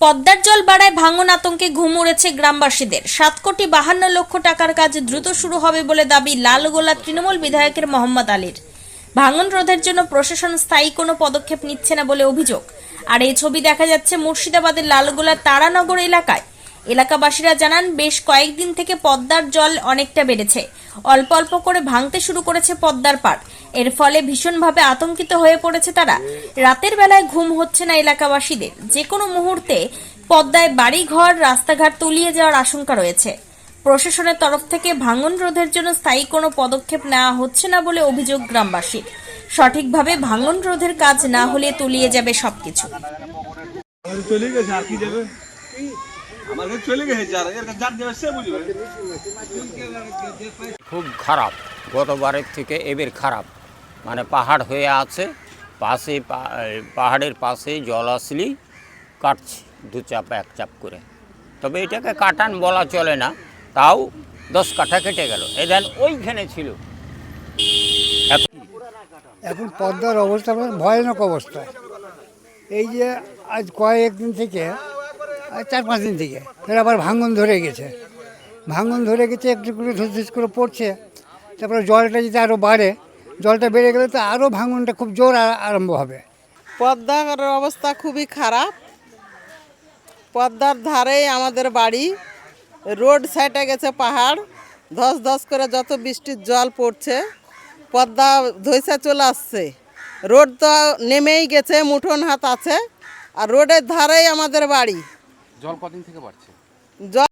পদ্মার জল বাড়ায় ভাঙন আতঙ্কে ঘুম উড়েছে গ্রামবাসীদের। সাত কোটি বাহান্ন লক্ষ টাকার কাজ দ্রুত শুরু হবে বলে দাবি লালগোলা তৃণমূল বিধায়কের মোহাম্মদ আলীর। ভাঙন রোধের জন্য প্রশাসন স্থায়ী কোনো পদক্ষেপ নিচ্ছে না বলে অভিযোগ। আর এই ছবি দেখা যাচ্ছে মুর্শিদাবাদের লালগোলার তারানগর এলাকায়। এলাকাবাসীরা জানান, বেশ কয়েকদিন থেকে পদ্মার জল অনেকটা বেড়েছে। অল্প অল্প করে ভাঙতে শুরু করেছে পদ্মার পাড়। এর ফলে ভীষণভাবে আতঙ্কিত হয়ে পড়েছে তারা। রাতের বেলায় ঘুম হচ্ছে না এলাকাবাসীদের। যে কোনো মুহূর্তে পদ্মায় বাড়িঘর, রাস্তাঘাট তলিয়ে যাওয়ার আশঙ্কা রয়েছে। প্রশাসনের তরফ থেকে ভাঙন রোধের জন্য স্থায়ী কোনো পদক্ষেপ নেওয়া হচ্ছে না বলে অভিযোগ গ্রামবাসীর। সঠিকভাবে ভাঙন রোধের কাজ না হলে তলিয়ে যাবে সবকিছু। খুব খারাপ গতবারের থেকে এবার খারাপ। মানে পাহাড় হয়ে আছে পাশে পা- পাহাড়ের পাশে জল আসলেই কাটছে দু চাপ এক চাপ করে। তবে এটাকে কাটান বলা চলে না তাও দশ কাঠা কেটে গেল। এদেন ওইখানে ছিল। এখন পদ্মার অবস্থা মানে ভয়ানক অবস্থা। এই যে আজ কয়েকদিন থেকে চার পাঁচ দিন থেকে। ফের আবার ভাঙন ধরে গেছে। ভাঙন ধরে গেছে, একটু করে ধুস ধুস করে পড়ছে। তারপরে জলটা যদি আরও বাড়ে, জলটা বেড়ে গেলে তো আরও ভাঙনটা খুব জোর আরম্ভ হবে। পদ্মার অবস্থা খুবই খারাপ। পদ্মার ধারেই আমাদের বাড়ি। রোড সাইডে গেছে পাহাড়। ধস ধস করে যত বৃষ্টির জল পড়ছে, পদ্মা ধৈসা চলে আসছে। রোড তো নেমেই গেছে, মুঠোন হাত আছে। আর রোডের ধারেই আমাদের বাড়ি। জল কদিন থেকে বাড়ছে? জল